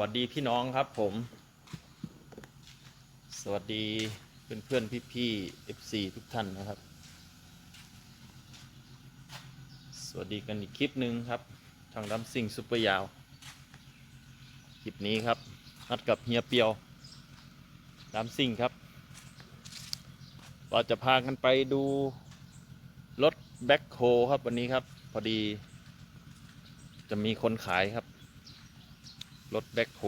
วัสดีพี่น้องครับผม สวัสดีเพื่อนเพื่อนพี่พี่ๆ FC ทุกท่านนะครับ สวัสดีกันอีกคลิปหนึ่งครับ ทางดัมซิงซุปเปอร์ยาว คลิปนี้ครับนัดกับเฮียเปียวดัมซิงครับว่าจะพากันไปดูรถแบ็คโฮครับวันนี้ครับ พอดี จะมีคนขายครับ รถแบ็คโฮ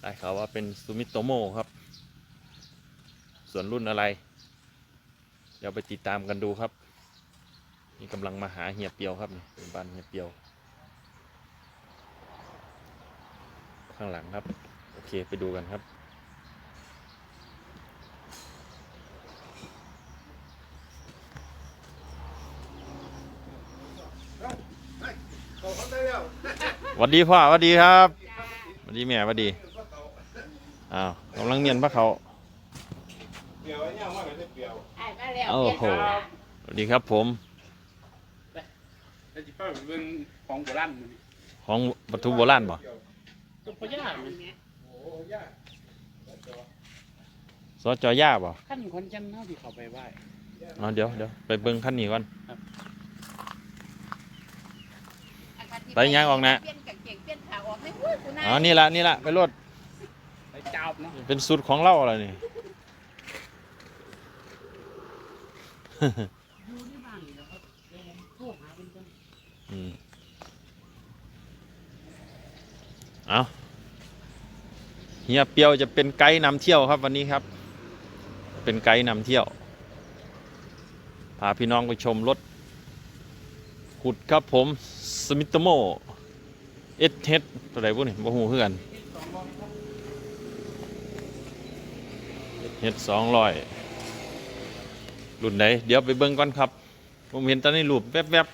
ได้ข่าวว่าเป็นซูมิโตโมครับ ส่วนรุ่นอะไร เดี๋ยวไปติดตามกันดูครับ นี่กำลังมาหาเหียเปียวครับนี่เป็นบ้านเหียเปียว ข้างหลังครับ โอเคไปดูกันครับ วัสดีพ่อหวัสดีครับหวัสดีแม่หวัสดีอ้าวกำลังเมียนพระเขาเปลี่ยวไอ้เนี่ยว่าไม่ได้เปลี่ยวอ่านมาแล้วโอ้โหเปลี่ยนแล้วสวัสดีครับผมแล้วจิป้าเป็นของโบราณมันนี่ของวัตถุโบราณบ่ต้นพญามันโอ้ยากสจย่าบ่ขั้นคนจันเนาะที่เขาไปไหว้อ๋อเดี๋ยวเดี๋ยวไปเบิ่งขั้นนี้ก่อน ไปย่างออกนะ เปลี่ยนกางเกงเปลี่ยนขาออกไม่พูดกูนะอ๋อนี่ละนี่ละไปรถไปจับเนาะเป็นสูตรของเราอะไรนี่ อยู่ที่บ้านนี่แหละครับเดี๋ยวผมโทรหาเป็นคนอืมเอาเฮียเปียวจะเป็นไกด์นำเที่ยวครับวันนี้ครับ เป็นไกด์นำเที่ยว พาพี่น้องไปชมรถ ขุดครับผม สมิตโมเอสเทตัวไหนพวกนี้บ่หูเพื่อนเฮ็ดสองร้อยรุ่นไหนเดี๋ยวไปเบิ่งก่อนครับ ผมเห็นตอนนี้รูปแวบ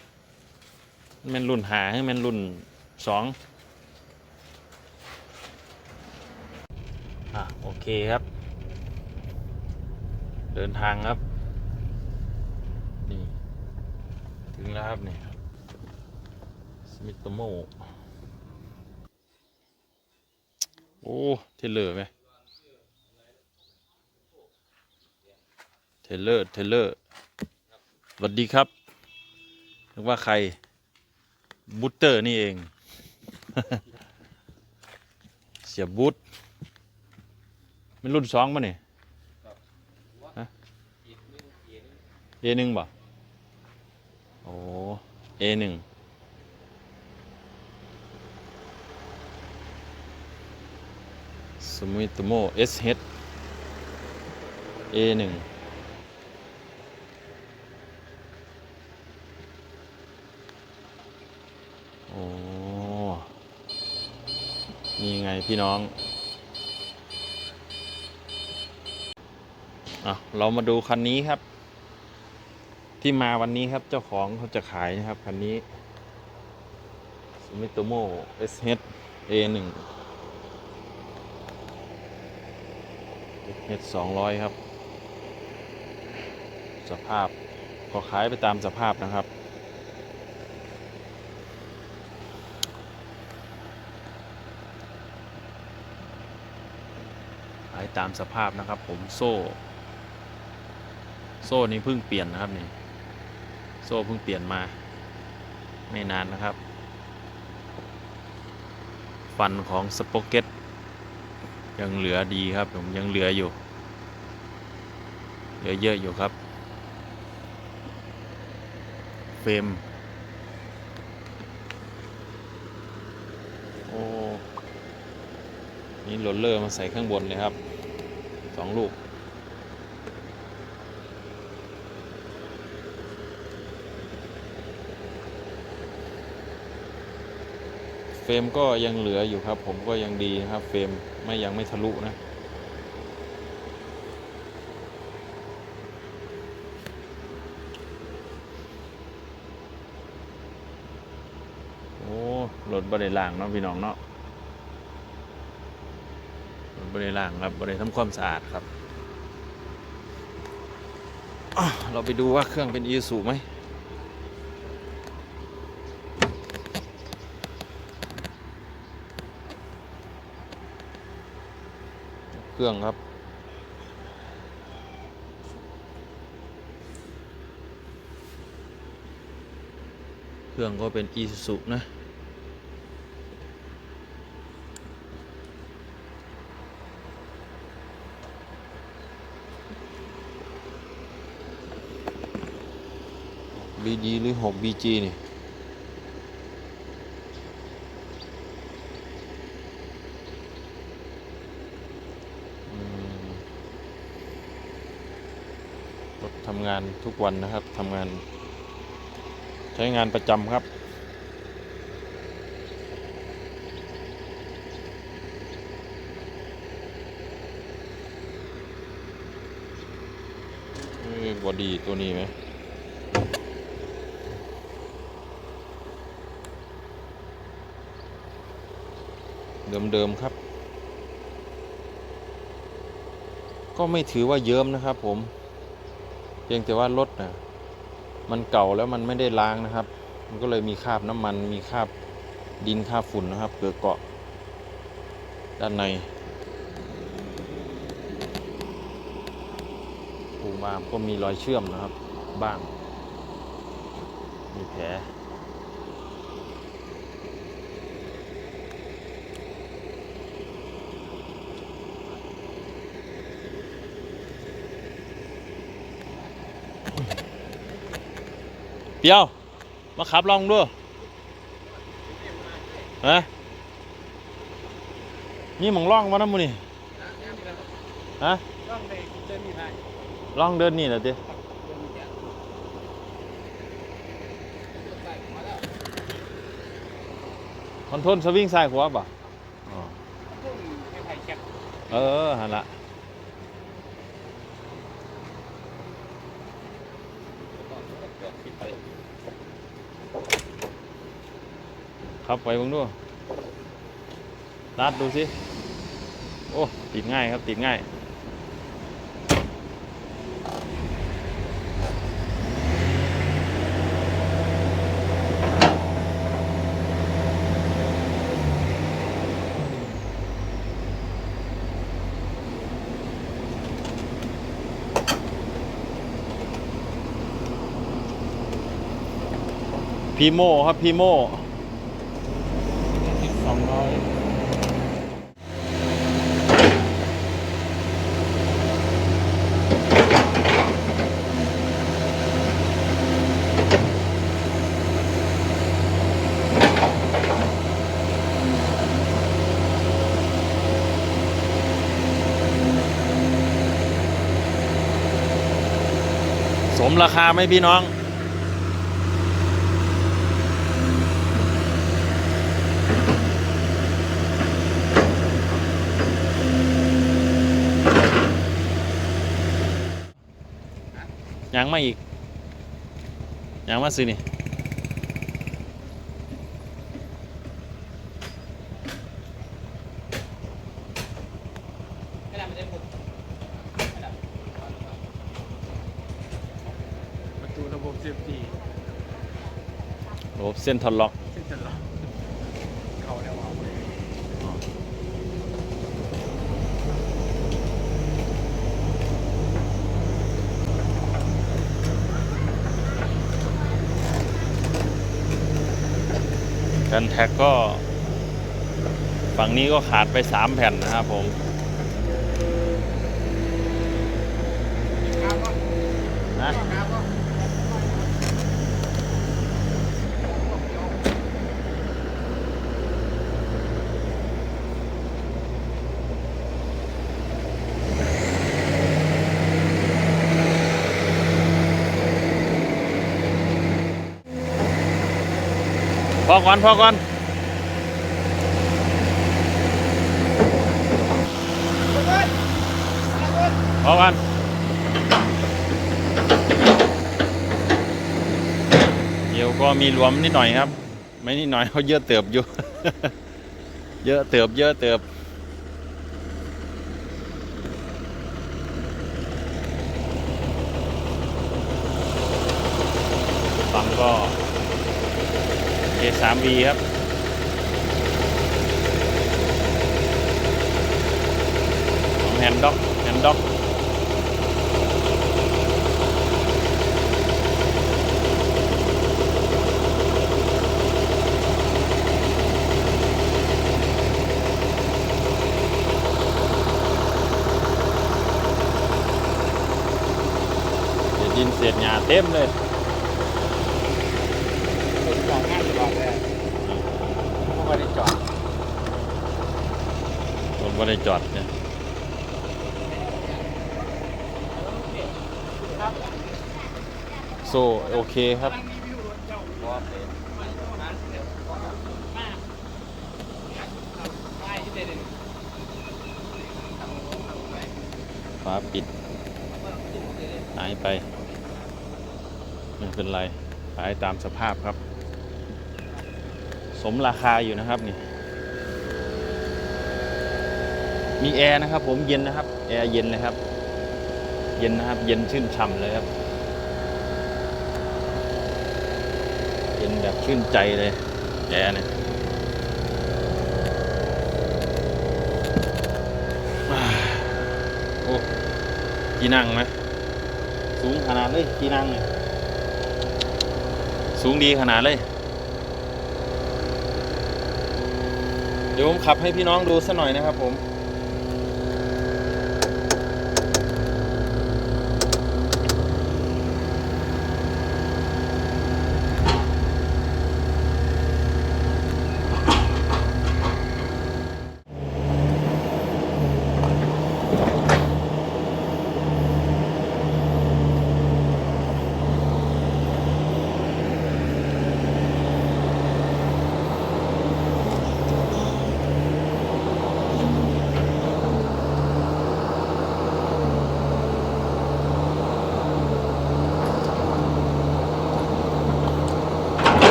ๆมันเป็นรุ่นหาให้มันรุ่นสองอะโอเคครับ เดินทางครับ นี่ ถึงแล้วครับนี่ส มิตโมโอ้เทเลอร์ไหมเทเลอร์เทเลอร์สวัสดีครับนึกว่าใครบูตเตอร์นี่เอง เสียบูตมันรุ่นสองป่ะเนี่ยเอหนึ่งบ่โอ้เอหนึ่ง สมิตโมเอสเฮดเอหนึ่งโอ้นี่ไงพี่น้องอะเรามาดูคันนี้ครับ ที่มาวันนี้ครับเจ้าของเขาจะขายนะครับ คันนี้ Sumitomo SH A1 SH 200ครับ สภาพก็ขายไปตามสภาพนะครับ ขายตามสภาพนะครับ ผมโซ่ โซ่นี้เพิ่งเปลี่ยนนะครับนี่ โซ่เพิ่งเปลี่ยนมา ไม่นานนะครับ ฟันของสปอกเก็ต ยังเหลือดีครับผมยังเหลืออยู่ เหลือเยอะอยู่ครับ เฟรมโอ้นี่โรลเลอร์มาใส่ข้างบนเลยครับสองลูก รมก็ยังเหลืออยู่ครับ ผมก็ยังดีนะครับ เฟรมไม่ยังไม่ทะลุนะ โอ้รถบริล่างเนาะพี่น้องเนาะบริล่างครับบริทำความสะอาดครับ เราไปดูว่าเครื่องเป็นอีสูไหม รื่องครับ เครื่องก็เป็น e s u นะ BD หรือ 6BG นี่ อืมรถทำ งานทุกวันนะครับทำงาน ใช้งานประจำครับ บอดีตัวนี้ไหมเดิมๆครับ ก็ไม่ถือว่าเยิ้มนะครับผม พียงแต่ว่ารถนะมันเก่าแล้วมันไม่ได้ล้างนะครับ มันก็เลยมีคราบน้ำมันมีคราบดินคราบฝุ่นนะครับ เกิดเกาะ ด้านในปูมามก็มีรอยเชื่อมนะครับ บ้าง มีแผล เปียว มาขับลองด้วยฮะนี่มองล่องวะนะมูนี่ฮะต้องไปเดินมีทางล่องเดินนี่แหละดิคอนโทรลสวิงซ้ายขวาป่ะอ๋อพุ่งให้ไผ่แคบเออหันละ ขับไปบ้างด้วยลัดดูสิ โอ้ ติดง่ายครับ ติดง่าย พีโมครับ พีโม สองร้อย สม ราคาไหมพี่น้อง ยังมาอีก ยังมาซื้อนี่ ไม่ได้ไม่ได้พุ่งประตูระบบเซฟตี้ ระบบ เส้นทอนล็อกเส้นจะล็อกเขาแล้วเอาเลยกันแท็กก็ ฝั่งนี้ก็ขาดไป 3 แผ่นนะครับผม ครับก็ นะ ครับก็ พอก่อนพอก่อนพอก่อนเดี๋ยวก็มีรวมนิดหน่อยครับ ไม่นิดหน่อยเขาเยอะเติบอยู่ เยอะเติบเยอะเติบปั๊มก็ A3V ครับสองแผ่นด็อกแฮนด็อกเดี๋ยวดินเศษหญ้าเต็มเลย เป็นสองงานตลอด เลยพวกเราได้จอดรถว่ได้จอดเนี่ยโซโอเคครับฟ้าปิดหายไป ไม่เป็นไรขายตามสภาพครับ สมราคาอยู่นะครับนี่มีแอร์นะครับผมเย็นนะครับ แอร์เย็นเลยครับ เย็นนะครับ เย็นชื่นฉ่ำเลยครับ เย็นแบบชื่นใจเลยแอร์เนี่ยโอ้ที่นั่งไหมสูงขนาดเลยที่นั่งเนี่ยสูงดีขนาดเลย ดี๋ยวผมขับให้พี่น้องดูสักหน่อยนะครับผม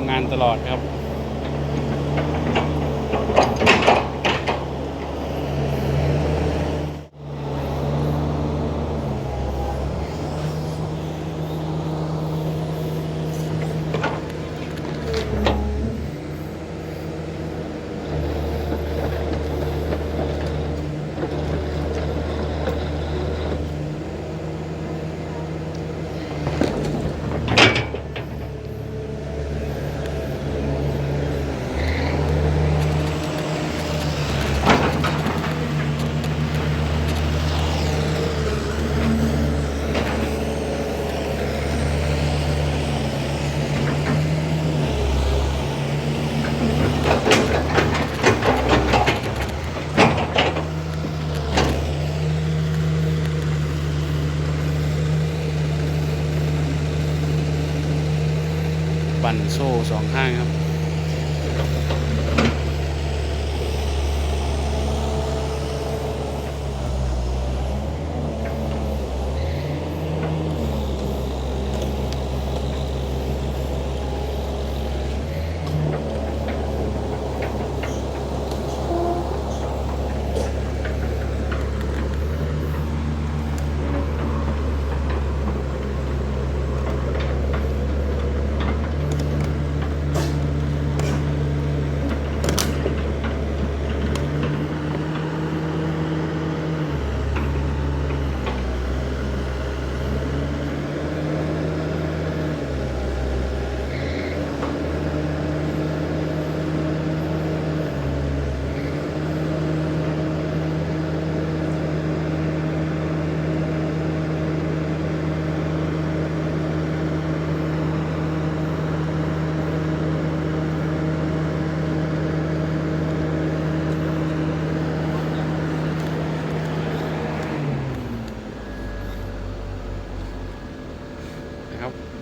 ำงานตลอดครับ ซ่สองข้างครับ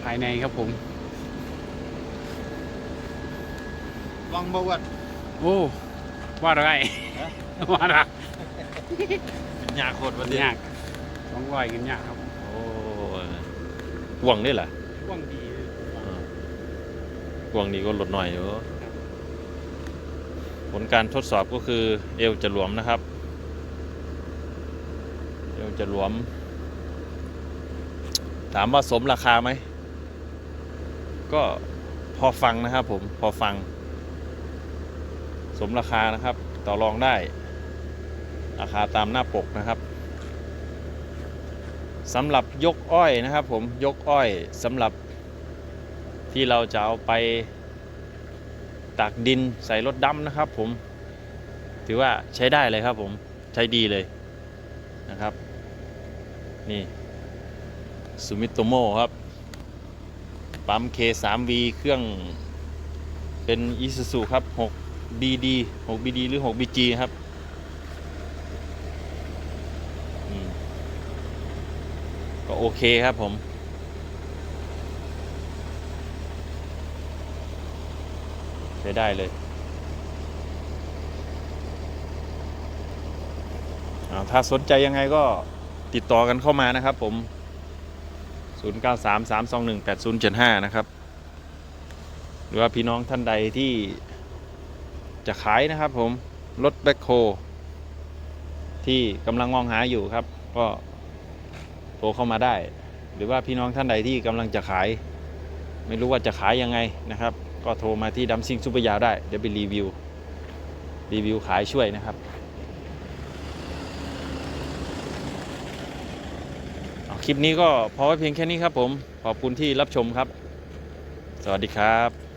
ภายในครับผม ลองบอกว่าโอ้ว่าอะไรว่าอะไรยากโคตรวันนี้ยากสองร้อยกันยากครับ โอ้ยหวังได้เหรอว่างดีหวังนี้ก็ลดหน่อยอยู่ผลการทดสอบก็คือเอวจะหลวมนะครับ เอวจะหลวม ถามว่าสมราคาไหม ก็พอฟังนะครับผมพอฟัง สมราคานะครับ ต่อรองได้ ราคาตามหน้าปกนะครับสำหรับยกอ้อยนะครับ ผมยกอ้อยสำหรับที่เราจะเอาไปตักดินใส่รถดำนะครับ ผมถือว่าใช้ได้เลยครับ ผมใช้ดีเลยนะครับ นี่ซูมิโตโมครับ ปั๊ม K3V เครื่องเป็น i s u z u ครับ 6BD 6BD หรือ 6BG ครับก็โอเคครับผม ใช้ได้เลยอ่าถ้าสนใจยังไงก็ติดต่อกันเข้ามานะครับผม 0933218075 นะครับ หรือว่าพี่น้องท่านใดที่จะขายนะครับผม รถแบ็คโฮที่กำลังมองหาอยู่ครับ ก็โทรเข้ามาได้ หรือว่าพี่น้องท่านใดที่กำลังจะขาย ไม่รู้ว่าจะขายยังไงนะครับ ก็โทรมาที่ดัมซิงซูเปอร์ยาวได้ เดี๋ยวไปรีวิว รีวิวขายช่วยนะครับ เอาค ลิปนี้ก็พอไว้เพียงแค่นี้ครับผม ขอบคุณที่รับชมครับ สวัสดีครับ